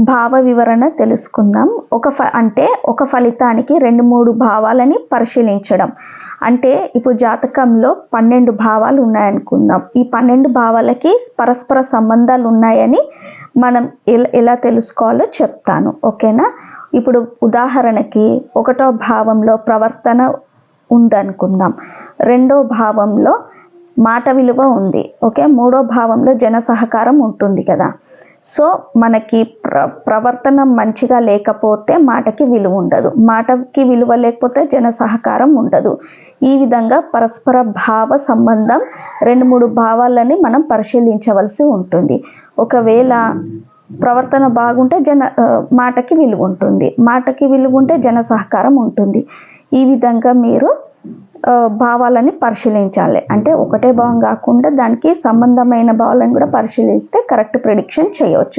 భావ వివరణ తెలుసుకుందాం. ఒక ఫ అంటే ఒక ఫలితానికి రెండు మూడు భావాలని పరిశీలించడం. అంటే ఇప్పుడు జాతకంలో పన్నెండు భావాలు ఉన్నాయనుకుందాం. ఈ పన్నెండు భావాలకి పరస్పర సంబంధాలు ఉన్నాయని మనం ఎలా ఎలా తెలుసుకోవాలో చెప్తాను. ఓకేనా? ఇప్పుడు ఉదాహరణకి ఒకటో భావంలో ప్రవర్తన ఉందనుకుందాం. రెండో భావంలో మాట విలువ ఉంది. ఓకే? మూడో భావంలో జన సహకారం ఉంటుంది కదా. సో మనకి ప్ర ప్రవర్తన మంచిగా లేకపోతే మాటకి విలువ ఉండదు. మాటకి విలువ లేకపోతే జన సహకారం ఉండదు. ఈ విధంగా పరస్పర భావ సంబంధం రెండు మూడు భావాలని మనం పరిశీలించవలసి ఉంటుంది. ఒకవేళ ప్రవర్తన బాగుంటే జన మాటకి విలువ ఉంటుంది. మాటకి విలువ ఉంటే జన సహకారం ఉంటుంది. ఈ విధంగా మీరు భావాలని పరిశీలించాలి. అంటే ఒకటే భావం కాకుండా దానికి సంబంధమైన భావాలను కూడా పరిశీలిస్తే కరెక్ట్ ప్రిడిక్షన్ చేయవచ్చు.